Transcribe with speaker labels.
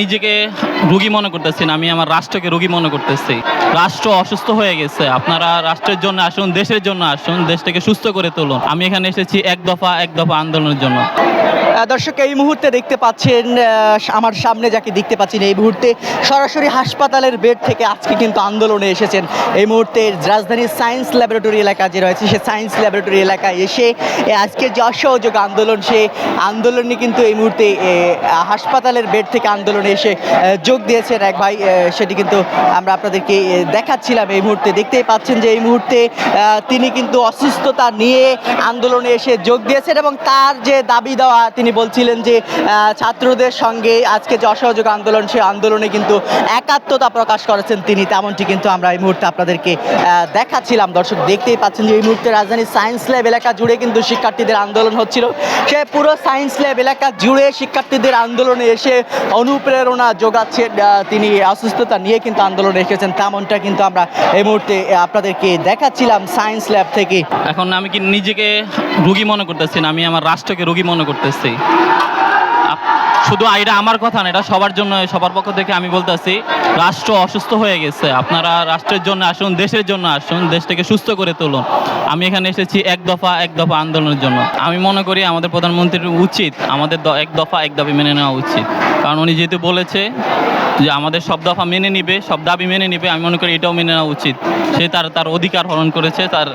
Speaker 1: নিজেকে রুগী মনে করতেছি না, আমি আমার রাষ্ট্রকে রুগী মনে করতেছি। রাষ্ট্র অসুস্থ হয়ে গেছে, আপনারা রাষ্ট্রের জন্য আসুন, দেশের জন্য আসুন, দেশটাকে সুস্থ করে তুলুন। আমি এখানে এসেছি এক দফা এক দফা আন্দোলনের জন্য।
Speaker 2: দর্শক এই মুহূর্তে দেখতে পাচ্ছেন আমার সামনে যাকে দেখতে পাচ্ছেন এই মুহূর্তে সরাসরি হাসপাতালের বেড থেকে আজকে কিন্তু আন্দোলনে এসেছেন। এই মুহূর্তে রাজধানীর সায়েন্স ল্যাবরেটরি এলাকা যে রয়েছে সে সায়েন্স ল্যাবরেটরি এলাকায় এসে এ, আজকের যে অসহযোগ আন্দোলন সে আন্দোলনে কিন্তু এই মুহূর্তে হাসপাতালের বেড থেকে আন্দোলনে এসে যোগ দিয়েছেন এক ভাই সেটি কিন্তু আমরা আপনাদেরকে দেখাচ্ছিলাম এই মুহূর্তে। দেখতেই পাচ্ছেন যে এই মুহূর্তে তিনি কিন্তু অসুস্থতা নিয়ে আন্দোলনে এসে যোগ দিয়েছেন এবং তার যে দাবি দেওয়া তিনি বলছিলেন যে ছাত্রদের সঙ্গে আজকে যে অসহযোগ আন্দোলন সেই আন্দোলনে কিন্তু একাত্মতা প্রকাশ করেছেন তিনি। তেমনটি কিন্তু আমরা এই মুহূর্তে আপনাদেরকে দেখাচ্ছিলাম। দর্শক দেখতেই পাচ্ছেন যে এই মুহূর্তে রাজধানীর সায়েন্স ল্যাব এলাকা জুড়ে কিন্তু শিক্ষার্থীদের আন্দোলন হচ্ছিল। সে পুরো সায়েন্স ল্যাব এলাকা জুড়ে শিক্ষার্থীদের আন্দোলনে এসে অনুপ্রেরণা যোগাচ্ছেন আহ, তিনি অসুস্থতা নিয়ে কিন্তু আন্দোলনে এসেছেন। তেমনটা কিন্তু আমরা এই মুহূর্তে আপনাদেরকে দেখাচ্ছিলাম সায়েন্স ল্যাব থেকে।
Speaker 1: এখন আমি কি নিজেকে রুগী মনে করতেছি আমি আমার রাষ্ট্রকে রুগী মনে করতেছি। আপ- শুধু এটা আমার কথা না, এটা সবার জন্য, সবার পক্ষ থেকে আমি বলতেছি, রাষ্ট্র অসুস্থ হয়ে গেছে। আপনারা রাষ্ট্রের জন্য আসুন, দেশের জন্য আসুন, দেশটাকে সুস্থ করে তুলুন। আমি এখানে এসেছি এক দফা এক দফা আন্দোলনের জন্য। আমি মনে করি আমাদের প্রধানমন্ত্রীর উচিত, আমাদের এক দফা, এক দাবি মেনে নেওয়া উচিত। কারণ উনি যেহেতু বলেছে যে আমাদের সব দফা মেনে নিবে, সব দাবি মেনে নিবে, আমি মনে করি এটাও মেনে নেওয়া উচিত। সে তার তার অধিকার হরণ করেছে, তার